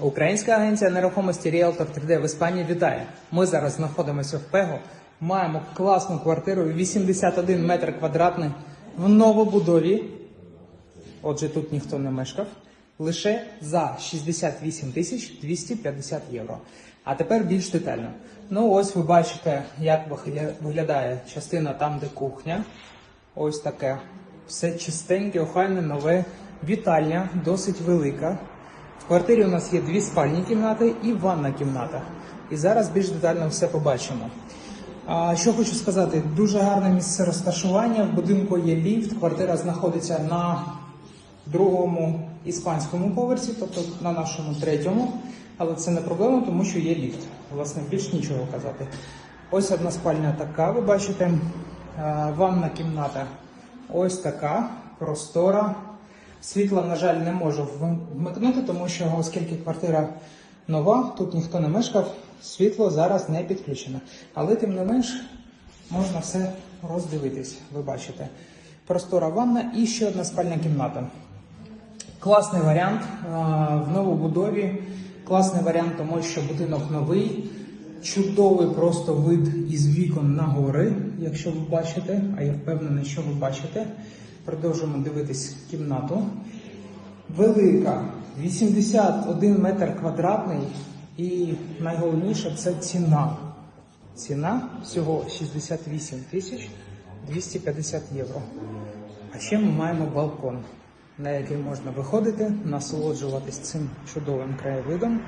Українська агенція нерухомості Realtor 3D в Іспанії вітає. Ми зараз знаходимося в Пего. Маємо класну квартиру 81 метр квадратний в новобудові. Отже, тут ніхто не мешкав. Лише за 68 тисяч 250 євро. А тепер більш детально. Ну ось ви бачите, як виглядає частина там, де кухня. Ось таке. Все чистеньке, охайне, нове. Вітальня, досить велика. В квартирі у нас є дві спальні кімнати і ванна кімната. І зараз більш детально все побачимо. А, що хочу сказати, дуже гарне місце розташування. В будинку є ліфт. Квартира знаходиться на другому іспанському поверсі, тобто на нашому третьому. Але це не проблема, тому що є ліфт. Власне, більш нічого казати. Ось одна спальня така, ви бачите. Ванна кімната ось така, простора. Світла, на жаль, не можу вмикнути, тому що оскільки квартира нова, тут ніхто не мешкав, світло зараз не підключено. Але тим не менш можна все роздивитись, ви бачите. Простора ванна і ще одна спальня кімната. Класний варіант в новобудові. Класний варіант, тому що будинок новий, чудовий просто вид із вікон на гори, якщо ви бачите, а я впевнений, що ви бачите. Продовжуємо дивитись кімнату. Велика, 81 метр квадратний, і найголовніше це ціна. Ціна всього 68 тисяч 250 євро. А ще ми маємо балкон, на який можна виходити, насолоджуватись цим чудовим краєвидом,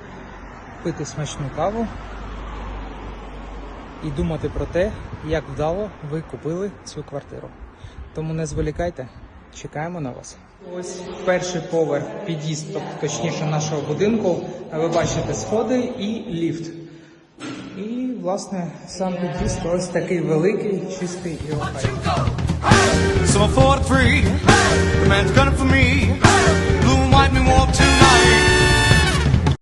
пити смачну каву і думати про те, як вдало ви купили цю квартиру. Тому не зволікайте, чекаємо на вас. Ось перший поверх під'їзд, точніше нашого будинку. Ви бачите сходи і ліфт. І, власне, сам під'їзд ось такий великий, чистий і охайний.